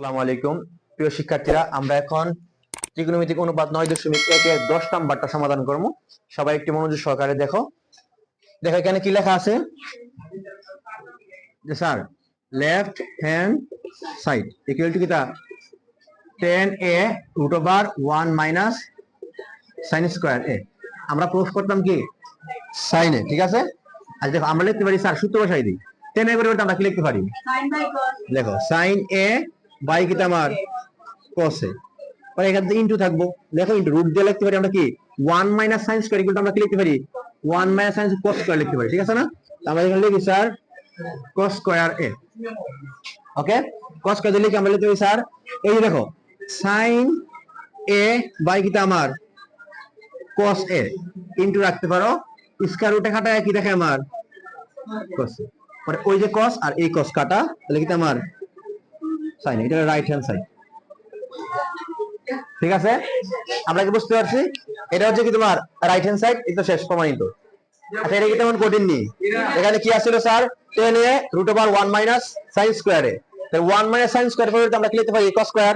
আসসালামু আলাইকুম। প্রিয় শিক্ষার্থীরা আমরা এখন ত্রিকোণমিতিক অনুপাত নয় দশমিক একের দশ নাম্বারটা সমাধান করব। সবাই একটি মনোযোগ সহকারে দেখো। দেখো এখানে কি লেখা আছে? Sir left hand side equal to কিতা ten A root over one minus sine square A আমরা প্রুফ করতাম কি? সাইনে ঠিক আছে? আজ দেখো আমরা লিখতে পারি স্যার সূত্র বসাই দিই। টেন এর পরিবর্তে আমরা কি লিখতে পারি? দেখো সাইন এ বাই কিটা আমার? কসে। পরে এখান থেকে ইনটু থাকব। দেখো ইনটু রুট দিয়ে লিখতে পারি আমরা কি? 1 মাইনাস সাইন স্কয়ার ইকুয়াল আমরা কি লিখতে পারি? 1 মাইনাস সাইন কস স্কয়ার লিখতে পারি, ঠিক আছে না? আমরা এখানে লিখি, sir cos square A okay? Cos square কি আমরা লিখতে পারি, স্যার, এই যে দেখো সাইন এ বাই কিটা আমার? কস এ ইনটু রাখতে পারো। স্কয়ার রুটে কাটায় কি দেখে আমার? কস মানে ওই যে কস আর এই কস কাটা, তাহলে কিন্তু আমার? সাইন এটা রাইট হ্যান্ড ঠিক আছে? আমরা কি বুঝতে পারছি? এটা হচ্ছে কি তোমার রাইট হ্যান্ড সাইড এটা শেষ আচ্ছা এটা কি তেমন কঠিন এখানে কি আসছিল, sir? Ten A root over one minus sine স্কোয়ারে ওয়ান মাইনাস সাইন স্কোয়ার আমরা কি লিখতে পারি? কস স্কোয়ার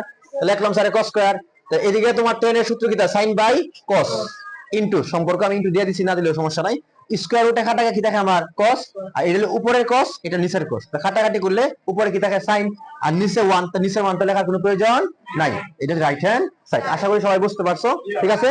লিখলাম, স্যার কস স্কোয়ার তো এদিকে তোমার টেন এর সূত্র কি সাইন বাই কস ইনটু সম্পর্ক আমি দিয়ে দিচ্ছি না দিলেও সমস্যা নাই। স্কোয়ার রুটে খাটাকে কি থাকে আমার? কস আর এটা হলো উপরের কস এটা নিচের কস তো খাটাখাটি করলে উপরে কি থাকে সাইন আর নিচে ওয়ান তো নিচের ওয়ান তো লেখার কোনো প্রয়োজন নাই। এটা রাইট হ্যান্ড সাইড আশা করি সবাই বুঝতে পারছ। ঠিক আছে?